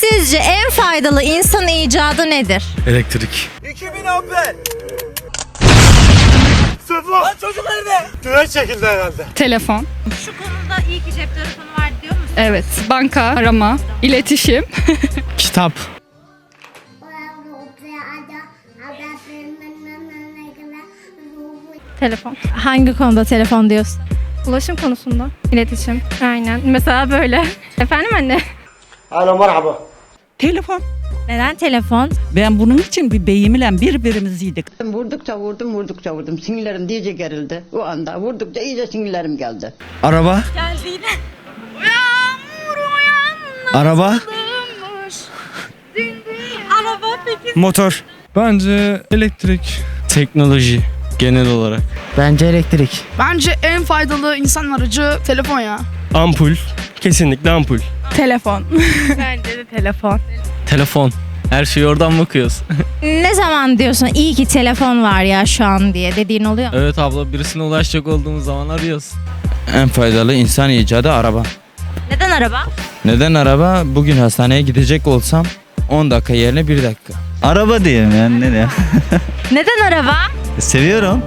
Sizce en faydalı insan icadı nedir? Elektrik. 2000 amper. Sıfır. Lan çocuk nerede? Güneş çekildi herhalde. Telefon. Şu konuda iyi ki cep telefonu var diyor musun? Evet. Banka, arama, iletişim. Kitap. Telefon. Hangi konuda telefon diyorsun? Ulaşım konusunda. İletişim. Aynen. Mesela böyle. Efendim anne? Alo merhaba. Telefon. Neden telefon? Ben bunun için bir beyimle birbirimizi yedik. Vurdukça vurdum, vurdukça vurdum. Sinirlerim iyice gerildi. O anda vurdukça iyice sinirlerim geldi. Araba. Geldi yine. Yağmur uyanmış. Araba. Araba peki. Motor. Bence elektrik. Teknoloji genel olarak. Bence elektrik. Bence en faydalı insan aracı telefon ya. Ampul. Kesinlikle ampul. Telefon. Bence de telefon. Telefon. Her şeyi oradan bakıyoruz. Ne zaman diyorsun iyi ki telefon var ya şu an diye dediğin oluyor mu? evet abla birisine ulaşacak olduğumuz zaman arıyoruz. En faydalı insan icadı araba. Neden araba? Neden araba? Bugün hastaneye gidecek olsam 10 dakika yerine 1 dakika. Araba diyeyim yani ne diyeyim. Neden araba? Seviyorum.